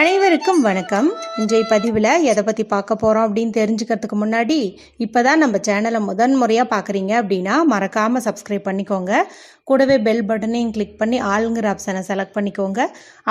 அனைவருக்கும் வணக்கம். இன்றைய பதிவில் எதை பற்றி பார்க்க போகிறோம் அப்படின்னு தெரிஞ்சுக்கிறதுக்கு முன்னாடி இப்போ தான் நம்ம சேனலை முதன் முறையாக பார்க்குறீங்க அப்படின்னா மறக்காமல் சப்ஸ்கிரைப் பண்ணிக்கோங்க. கூடவே பெல் பட்டனையும் கிளிக் பண்ணி ஆளுங்கிற ஆப்ஷனை செலக்ட் பண்ணிக்கோங்க.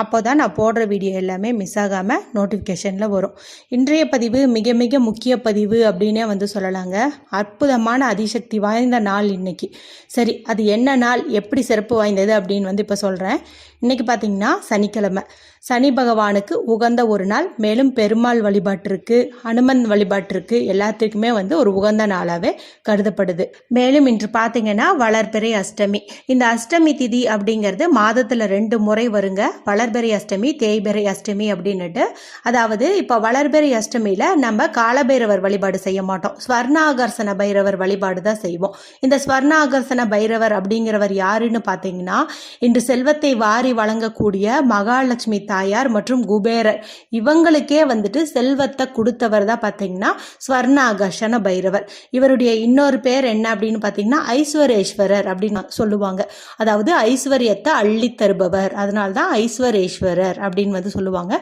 அப்போ தான் நான் போடுற வீடியோ எல்லாமே மிஸ் ஆகாமல் நோட்டிஃபிகேஷனில் வரும். இன்றைய பதிவு மிக மிக முக்கிய பதிவு அப்படின்னே வந்து சொல்லலாங்க. அற்புதமான அதிசக்தி வாய்ந்த நாள் இன்னைக்கு. சரி அது என்ன நாள்? எப்படி சிறப்பு வாய்ந்தது அப்படின்னு வந்து இப்போ சொல்கிறேன் இன்றைக்கி பார்த்தீங்கன்னா சனிக்கிழமை. சனி பகவானுக்கு உகந்த ஒரு நாள் மேலும் பெருமாள் வழிபாட்டிற்கு அனுமன் வழிபாட்டிற்கு எல்லாத்துக்குமே வந்து ஒரு உகந்த நாளாகவே கருதப்படுது. மேலும் இன்று பார்த்தீங்கன்னா வளர்பிறை அஷ்டமி. இந்த அஷ்டமி திதி அப்படிங்கிறது மாதத்தில் ரெண்டு முறை வருங்க. வளர்பிறை அஷ்டமி தேய்பிறை அஷ்டமி அப்படின்னுட்டு. அதாவது இப்போ வளர்பிறை அஷ்டமியில் நம்ம காலபைரவர் வழிபாடு செய்ய மாட்டோம். ஸ்வர்ணாகர்ஷண பைரவர் வழிபாடு தான் செய்வோம். இந்த ஸ்வர்ணாகர்ஷண பைரவர் அப்படிங்கிறவர் யாருன்னு பார்த்தீங்கன்னா இன்று செல்வத்தை வாரி வழங்கக்கூடிய மகாலட்சுமி தாயார் மற்றும் குபேரர். இவங்களுக்கே வந்துட்டு செல்வத்தை கொடுத்தவர் தான் பார்த்தீங்கன்னா ஸ்வர்ணாகர்ஷண பைரவர். இவருடைய இன்னொரு பேர் என்ன அப்படின்னு பார்த்தீங்கன்னா ஐஸ்வரேஸ்வரர் அப்படின்னு சொல்லுவாங்க. அதாவது ஐஸ்வர்யத்தை அள்ளி தருபவர். அதனால தான் ஐஸ்வரேஸ்வரர் அப்படின்னு வந்து சொல்லுவாங்க.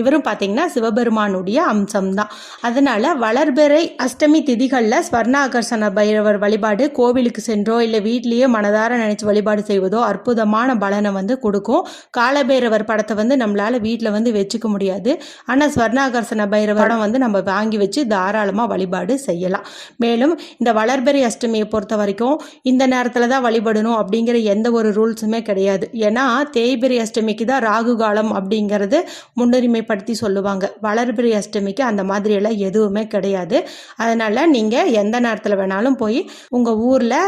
இவரும் பார்த்தீங்கன்னா சிவபெருமானுடைய அம்சம் தான் அதனால வளர்பிறை அஷ்டமி திதிகளில் ஸ்வர்ணாகர்ஷண பைரவர் வழிபாடு கோவிலுக்கு சென்றோ இல்லை வீட்லேயே மனதார நினைச்சு வழிபாடு செய்வதோ அற்புதமான பலனை வந்து கொடுக்கும். காலபைரவர் படத்தை வந்து நம்மள நம்மளால வீட்டில் வந்து வச்சுக்க முடியாது. ஆனால் ஸ்வர்ணாகர்ஷண பைரவரம் வந்து நம்ம வாங்கி வச்சு தாராளமாக வழிபாடு செய்யலாம். மேலும் இந்த வளர்பெறி அஷ்டமியை பொறுத்த வரைக்கும் இந்த நேரத்தில் தான் வழிபடணும் அப்படிங்கிற எந்த ஒரு ரூல்ஸுமே கிடையாது. ஏன்னா தேய்பெரி அஷ்டமிக்கு தான் ராகு காலம் அப்படிங்கிறது முன்னுரிமைப்படுத்தி சொல்லுவாங்க. வளர்பெரி அஷ்டமிக்கு அந்த மாதிரி எல்லாம் எதுவுமே கிடையாது. அதனால் நீங்கள் எந்த நேரத்தில் வேணாலும் போய் உங்கள் ஊரில்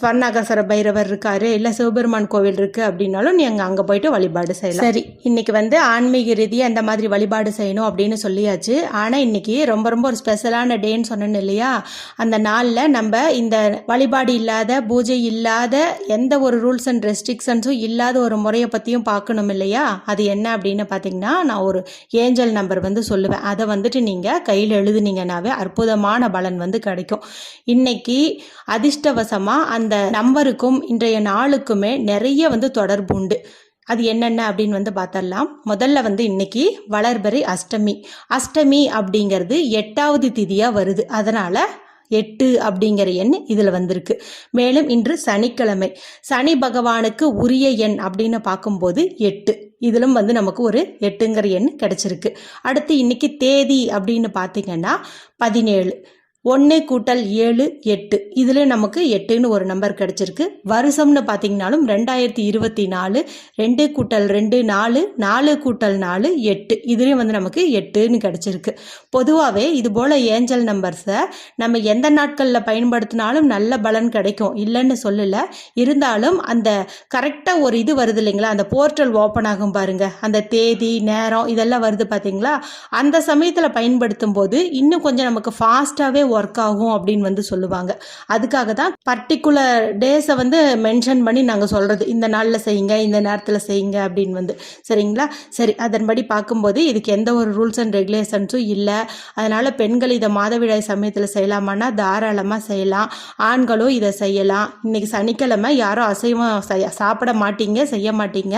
ஸ்வர்ணாகசர பைரவர் இருக்காரு இல்லை சிவபெருமான் கோவில் இருக்குது அப்படின்னாலும் நீங்கள் அங்கே போயிட்டு வழிபாடு செய்யலாம். சரி. இன்னைக்கு வந்து வந்து ஆன்மீக ரீதியாக இந்த மாதிரி வழிபாடு செய்யணும் அப்படின்னு சொல்லியாச்சு. ஆனால் இன்றைக்கி ரொம்ப ரொம்ப ஒரு ஸ்பெஷலான டேன்னு சொன்னேன் இல்லையா? அந்த நாளில் நம்ம இந்த வழிபாடு இல்லாத பூஜை இல்லாத எந்த ஒரு ரூல்ஸ் அண்ட் ரெஸ்ட்ரிக்ஷன்ஸும் இல்லாத ஒரு முறையை பற்றியும் பார்க்கணும் இல்லையா? அது என்ன அப்படின்னு பார்த்தீங்கன்னா நான் ஒரு ஏஞ்சல் நம்பர் வந்து சொல்லுவேன். அதை வந்துட்டு நீங்கள் கையில் எழுதுனீங்கன்னாவே அற்புதமான பலன் வந்து கிடைக்கும். இன்னைக்கு அதிர்ஷ்டவசமாக அந்த நம்பருக்கும் இன்றைய நாளுக்குமே நிறைய வந்து தொடர்பு உண்டு. அது என்னென்ன அப்படின்னு வந்து பார்த்தரலாம் முதல்ல வந்து இன்னைக்கு வளர்பறை அஷ்டமி. அஷ்டமி அப்படிங்கிறது எட்டாவது திதியாக வருது. அதனால் எட்டு அப்படிங்கிற எண் இதில் வந்திருக்கு. மேலும் இன்று சனிக்கிழமை. சனி பகவானுக்கு உரிய எண் அப்படின்னு பார்க்கும்போது எட்டு. இதிலும் வந்து நமக்கு ஒரு எட்டுங்கிற எண் கிடைச்சிருக்கு. அடுத்து இன்னைக்கு தேதி அப்படின்னு பார்த்தீங்கன்னா பதினேழு. ஒன்று கூட்டல் ஏழு எட்டு. இதில் நமக்கு எட்டுன்னு ஒரு நம்பர் கிடச்சிருக்கு. வருஷம்னு பார்த்தீங்கனாலும் ரெண்டாயிரத்தி இருபத்தி நாலு ரெண்டு கூட்டல் ரெண்டு நாலு நாலு கூட்டல் நாலு எட்டு. இதுலேயும் வந்து நமக்கு எட்டுன்னு கிடச்சிருக்கு. பொதுவாகவே இது போல் ஏஞ்சல் நம்பர்ஸை நம்ம எந்த நாட்களில் பயன்படுத்தினாலும் நல்ல பலன் கிடைக்கும். இல்லைன்னு சொல்லலை. இருந்தாலும் அந்த கரெக்டாக ஒரு இது வருது இல்லைங்களா? அந்த போர்ட்டல் ஓப்பன் ஆகும் பாருங்கள் அந்த தேதி நேரம் இதெல்லாம் வருது பார்த்தீங்களா அந்த சமயத்தில் பயன்படுத்தும் போது இன்னும் கொஞ்சம் நமக்கு ஃபாஸ்ட்டாகவே ஒர்க் ஆகும் அப்படின்னு வந்து சொல்லுவாங்க. அதுக்காக தான் பர்டிகுலர் டேஸை வந்து மென்ஷன் பண்ணி நாங்கள் சொல்கிறது இந்த நாளில் செய்யுங்க இந்த நேரத்தில் செய்யுங்க அப்படின்னு வந்து. சரிங்களா? சரி அதன்படி பார்க்கும்போது இதுக்கு எந்த ஒரு ரூல்ஸ் அண்ட் ரெகுலேஷன்ஸும் இல்லை. அதனால் பெண்கள் இதை மாதவிடாய் சமயத்தில் செய்யலாமான்னா தாராளமாக செய்யலாம். ஆண்களும் இதை செய்யலாம். இன்றைக்கி சனிக்கிழமை யாரும் அசைவம் செய்ய சாப்பிட மாட்டீங்க செய்ய மாட்டீங்க.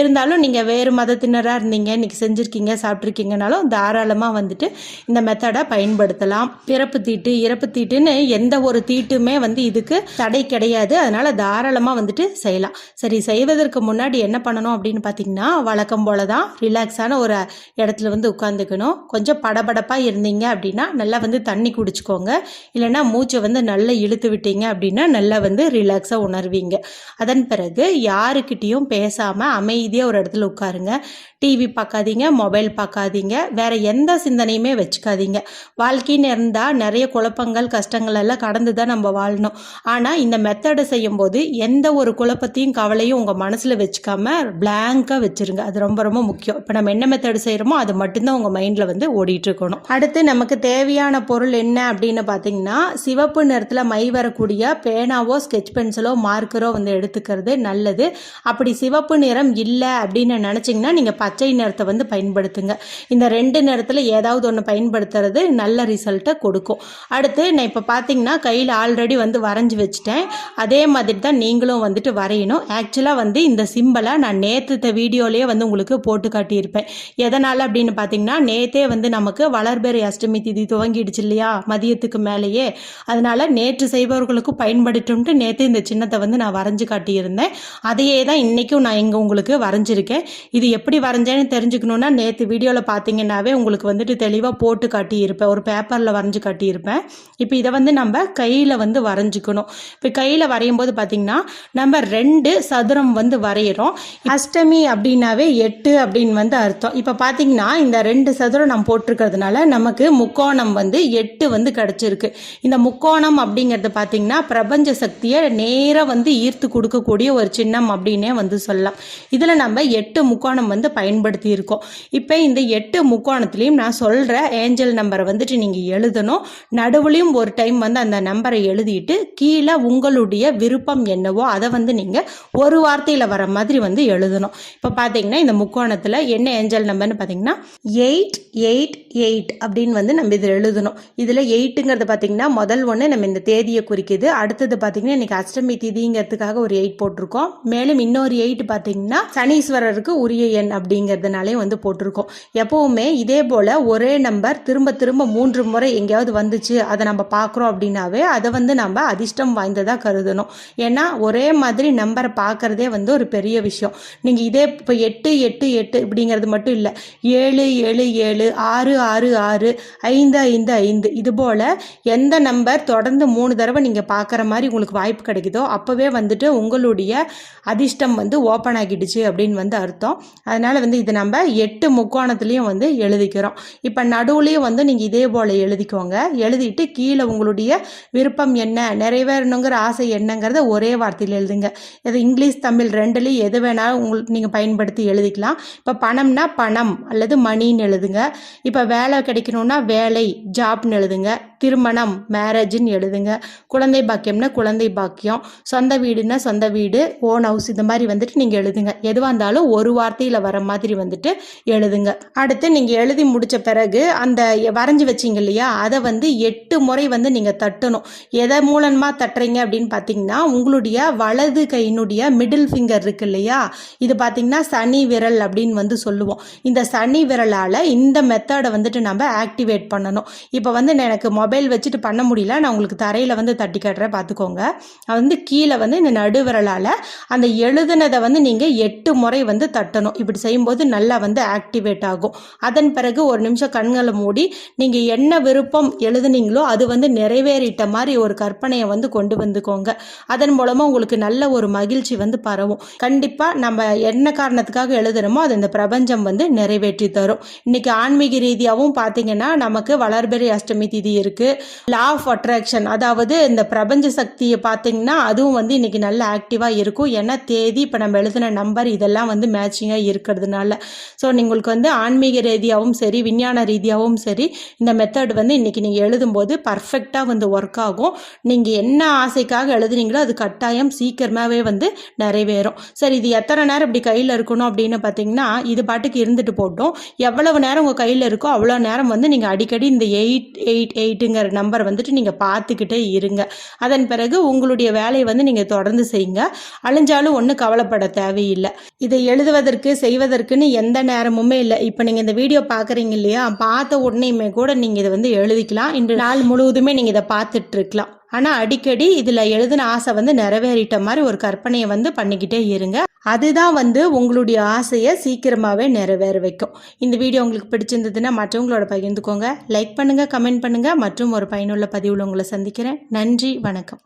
இருந்தாலும் நீங்கள் வேறு மதத்தினராக இருந்தீங்க இன்றைக்கி செஞ்சுருக்கீங்க சாப்பிட்ருக்கீங்கனாலும் தாராளமாக வந்துட்டு இந்த மெத்தடை பயன்படுத்தலாம். பிறப்பு தீட்டு இறப்பு தீட்டுன்னு எந்த ஒரு தீட்டுமே வந்து இதுக்கு தடை கிடையாது. அதனால் தாராளமாக வந்துட்டு செய்யலாம். சரி செய்வதற்கு முன்னாடி என்ன பண்ணணும் அப்படின்னு பார்த்தீங்கன்னா வழக்கம் போல தான் ரிலாக்ஸான ஒரு இடத்துல வந்து உட்காந்துக்கணும் கொஞ்சம் படபடப்பாக இருந்தீங்க அப்படின்னா நல்லா வந்து தண்ணி குடிச்சுக்கோங்க. இல்லைன்னா மூச்சை வந்து நல்லா இழுத்து விட்டீங்க அப்படின்னா நல்லா வந்து ரிலாக்ஸாக உணர்வீங்க. அதன் பிறகு யாருக்கிட்டேயும் பேசாமல் அமைதியாக ஒரு இடத்துல உட்காருங்க. டிவி பார்க்காதீங்க மொபைல் பார்க்காதீங்க வேற எந்த சிந்தனையுமே வச்சுக்காதீங்க. வாழ்க்கைன்னு இருந்தால் நிறைய குழப்பங்கள் கஷ்டங்கள் எல்லாம் கடந்து தான் நம்ம வாழணும். ஆனால் இந்த மெத்தடை செய்யும்போது எந்த ஒரு குழப்பத்தையும் கவலையும் உங்கள் மனசில் வச்சுக்காம பிளாங்காக வச்சுருங்க. அது ரொம்ப ரொம்ப முக்கியம். இப்போ நம்ம என்ன மெத்தடு செய்கிறோமோ அது மட்டும்தான் உங்கள் மைண்டில் வந்து ஓடிட்டு இருக்கணும். அடுத்து நமக்கு தேவையான பொருள் என்ன அப்படின்னு பார்த்தீங்கன்னா சிவப்பு நிறத்தில் மை வரக்கூடிய பேனாவோ ஸ்கெச் பென்சிலோ மார்க்கரோ வந்து எடுத்துக்கிறது நல்லது. அப்படி சிவப்பு நிறம் இல்லை அப்படின்னு நினச்சிங்கன்னா நீங்கள் பச்சை நிறத்தை வந்து பயன்படுத்துங்க. இந்த ரெண்டு நிறத்தில் ஏதாவது ஒன்று பயன்படுத்துறது நல்ல ரிசல்ட்டை கொடுக்கும். அடுத்து நான் இப்போ பார்த்தீங்கன்னா கையில் ஆல்ரெடி வந்து வரைஞ்சி வச்சுட்டேன். அதே மாதிரி தான் நீங்களும் வந்துட்டு வரையணும். ஆக்சுவலாக வந்து இந்த சிம்பிளை நான் நேற்று வீடியோலேயே வந்து உங்களுக்கு போட்டு காட்டியிருப்பேன். எதனால் அப்படின்னு பார்த்தீங்கன்னா நேற்றே வந்து நமக்கு வளர்பெறை அஷ்டமி திதி துவங்கிடுச்சு இல்லையா? மதியத்துக்கு மேலேயே. அதனால் நேற்று செய்பவர்களுக்கு பயன்படுத்தும்ட்டு நேற்று இந்த சின்னத்தை வந்து நான் வரைஞ்சு காட்டியிருந்தேன். அதையே தான் இன்றைக்கும் நான் இங்கே உங்களுக்கு வரைஞ்சிருக்கேன். இது எப்படி வரைஞ்சேன்னு தெரிஞ்சுக்கணுன்னா நேற்று வீடியோவில் பார்த்தீங்கன்னாவே உங்களுக்கு வந்துட்டு தெளிவாக போட்டு காட்டியிருப்பேன். ஒரு பேப்பரில் வரைஞ்சி காட்டியிருப்பேன். இப்போ இதை வந்து நம்ம கையில் வந்து வரைஞ்சிக்கணும். இப்போ கையில் வரையும் போது பார்த்திங்கன்னா நம்ம ரெண்டு சதுரம் வந்து வரைகிறோம் அஷ்டமி அப்படின்னாவே எட்டு அப்படின்னு வந்து அர்த்தம். இப்போ பார்த்திங்கன்னா இந்த ரெண்டு சதுரம் நம்ம போட்டிருக்கிறதுனால நமக்கு முக்கோணம் வந்து எட்டு வந்து கிடச்சிருக்கு. இந்த முக்கோணம் அப்படிங்கிறது பார்த்திங்கன்னா பிரபஞ்ச சக்தியை நேராக வந்து ஈர்த்து கொடுக்கக்கூடிய ஒரு சின்னம் அப்படின்னே வந்து சொல்லலாம். இதில் நம்ம எட்டு முக்கோணம் வந்து பயன்படுத்தி இருக்கோம் இப்போ இந்த எட்டு முக்கோணத்துலேயும் நான் சொல்கிற ஏஞ்சல் நம்பரை வந்துட்டு நீங்கள் எழுதணும். நடுவுலையும் ஒரு டைம் வந்து அந்த நம்பரை எழுதிட்டு கீழே உங்களுடைய விருப்பம் என்னவோ அதை வந்து நீங்கள் ஒரு வார்த்தையில் வர மாதிரி வந்து எழுதணும். இப்போ பார்த்தீங்கன்னா இந்த முக்கோணத்தில் என்ன ஏஞ்சல் நம்பர்னு பார்த்தீங்கன்னா எயிட் எயிட் எயிட் அப்படின்னு வந்து நம்ம இதில் எழுதணும். இதில் எயிட்டுங்கிறது பார்த்தீங்கன்னா முதல் ஒன்று நம்ம இந்த தேதியை குறிக்குது. அடுத்தது பார்த்தீங்கன்னா இன்னைக்கு அஷ்டமி திதிங்கிறதுக்காக ஒரு எயிட் போட்டிருக்கோம். மேலும் இன்னொரு எயிட் பார்த்தீங்கன்னா சனீஸ்வரருக்கு உரிய எண் அப்படிங்கிறதுனாலே வந்து போட்டிருக்கோம். எப்போவுமே இதே போல் ஒரே நம்பர் திரும்ப திரும்ப மூன்று முறை எங்கேயாவது வந்துச்சு அதை நம்ம பார்க்குறோம் அப்படின்னாவே அதை வந்து நம்ம அதிர்ஷ்டம் வாய்ந்ததாக கருதணும். ஏன்னா ஒரே மாதிரி நம்பரை பார்க்குறதே வந்து ஒரு பெரிய விஷயம். நீங்கள் இதே இப்போ எட்டு எட்டு எட்டு இப்படிங்கிறது மட்டும் இல்லை. ஏழு ஏழு ஏழு ஆறு ஆறு ஆறு ஐந்து ஐந்து ஐந்து. இது போல் எந்த நம்பர் தொடர்ந்து மூணு தடவை நீங்கள் பார்க்குற மாதிரி உங்களுக்கு வாய்ப்பு கிடைக்குதோ அப்போவே வந்துட்டு உங்களுடைய அதிர்ஷ்டம் வந்து ஓப்பன் ஆகிடுச்சு அப்படின்னு வந்து அர்த்தம். அதனால் வந்து இது நம்ம எட்டு முக்கோணத்துலேயும் வந்து எழுதிக்கிறோம். இப்போ நடுவுலையும் வந்து நீங்கள் இதே போல் எழுதிக்கோங்க. எழுதிட்டு கீழே உங்களுடைய விருப்பம் என்ன நிறைவேறணுங்கிற ஆசை என்னங்கிறத ஒரே வார்த்தையில் எழுதுங்க. இது இங்கிலீஷ் தமிழ் ரெண்டுலேயும் எது வேணாலும் உங்களுக்கு நீங்கள் பயன்படுத்தி எழுதிக்கலாம். இப்போ பணம்னா பணம் அல்லது மணின்னு எழுதுங்க. இப்போ வேலை கிடைக்கணும்னா வேலை ஜாப்னு எழுதுங்க. திருமணம் மேரேஜ்னு எழுதுங்க. குழந்தை பாக்கியம்னா குழந்தை பாக்கியம். சொந்த வீடுனா சொந்த வீடு ஓன் ஹவுஸ் இந்த மாதிரி வந்துட்டு நீங்கள் எழுதுங்க. எதுவாக இருந்தாலும் ஒரு வார்த்தையில் வர மாதிரி வந்துட்டு எழுதுங்க. அடுத்து நீங்கள் எழுதி முடித்த பிறகு அந்த வரைஞ்சி வச்சிங்க இல்லையா அதை வந்து எட்டு முறை வந்து நீங்கள் தட்டணும். எதை மூலமாக தட்டுறீங்க அப்படின்னு பார்த்தீங்கன்னா உங்களுடைய வலது கையினுடைய மிடில் ஃபிங்கர் இருக்கு இல்லையா இது பார்த்தீங்கன்னா சனி விரல் அப்படின்னு வந்து சொல்லுவோம். இந்த சனி விரலால் இந்த மெத்தடை வந்துட்டு நம்ம ஆக்டிவேட் பண்ணணும். இப்போ வந்து எனக்கு எனக்கு மொபைல் வச்சுட்டு பண்ண முடியல. நான் உங்களுக்கு தரையில் வந்து தட்டி காட்டுறேன். பார்த்துக்கோங்க அது வந்து கீழே வந்து இந்த நடுவிரலால் அந்த எழுதுனதை வந்து நீங்கள் எட்டு முறை வந்து தட்டணும். இப்படி செய்யும்போது நல்லா வந்து ஆக்டிவேட் ஆகும். அதன் பிறகு ஒரு நிமிஷம் கண்களை மூடி நீங்கள் என்ன விருப்பம் எழுதுனீங்களோ அது வந்து நிறைவேறிட்ட மாதிரி ஒரு கற்பனையை வந்து கொண்டு வந்துக்கோங்க. அதன் மூலமாக உங்களுக்கு நல்ல ஒரு மகிழ்ச்சி வந்து பரவும். கண்டிப்பாக நம்ம என்ன காரணத்துக்காக எழுதுறோமோ அது இந்த பிரபஞ்சம் வந்து நிறைவேற்றி தரும். இன்னைக்கு ஆன்மீக ரீதியாகவும் பார்த்தீங்கன்னா நமக்கு வளர்பெரி அஷ்டமி திதி இருக்கு. லா ஆஃப் அட்ராக்ஷன் அதாவது இந்த பிரபஞ்ச சக்தியை பார்த்தீங்கன்னா அதுவும் வந்து இன்னைக்கு நல்ல ஆக்டிவாக இருக்கும். ஏன்னா தேதி இப்போ நம்ம எழுதின நம்பர் இதெல்லாம் வந்து மேட்சிங்காக இருக்கிறதுனால. ஸோ உங்களுக்கு வந்து ஆன்மீக ரீதியாகவும் சரி விஞ்ஞான ரீதியாகவும் சரி இந்த மெத்தட் வந்து இன்னைக்கு நீங்கள் எழுதும்போது பர்ஃபெக்டாக வந்து ஒர்க் ஆகும். நீங்கள் என்ன ஆசைக்காக எழுதுனீங்களோ அது கட்டாயம் சீக்கிரமாகவே வந்து நிறைவேறும். சரி இது எத்தனை நேரம் இப்படி கையில் இருக்கணும் அப்படின்னு பார்த்தீங்கன்னா இது பாட்டுக்கு இருந்துட்டு போட்டோம். எவ்வளவு நேரம் உங்கள் கையில் இருக்கோ அவ்வளோ நேரம் வந்து நீங்கள் அடிக்கடி இந்த எயிட் எயிட் எயிட் எயிட்டுங்கிற நம்பர் வந்துட்டு நீங்கள் பார்த்துக்கிட்டே இருங்க. அதன் பிறகு உங்களுடைய வேலையை வந்து நீங்கள் தொடர்ந்து செய்யுங்க. அழிஞ்சாலும் ஒன்றும் கவலைப்பட தேவையில்லை. இதை எழுதுவதற்கு செய்வதற்குன்னு எந்த நேரமுமே இல்லை. இப்போ நீங்கள் இந்த வீடியோ பார்க்குறீங்க இல்லையா? பார்த்த உடனேயுமே கூட நீங்கள் இதை வந்து எழுதிக்கலாம். இன்று நாள் முழுவதுமே நீங்கள் இதை பார்த்துட்டு இருக்கலாம். ஆனால் அடிக்கடி இதில் எழுதின ஆசை வந்து நிறைவேறிட்ட மாதிரி ஒரு கற்பனையை வந்து பண்ணிக்கிட்டே இருங்க. அதுதான் வந்து உங்களுடைய ஆசையை சீக்கிரமாகவே நிறைவேற வைக்கும். இந்த வீடியோ உங்களுக்கு பிடிச்சிருந்ததுன்னா மற்றவங்களோட பகிர்ந்துக்கோங்க. லைக் பண்ணுங்கள் கமெண்ட் பண்ணுங்கள் மற்றும் ஒரு பயனுள்ள பதிவில் உங்களை சந்திக்கிறேன். நன்றி வணக்கம்.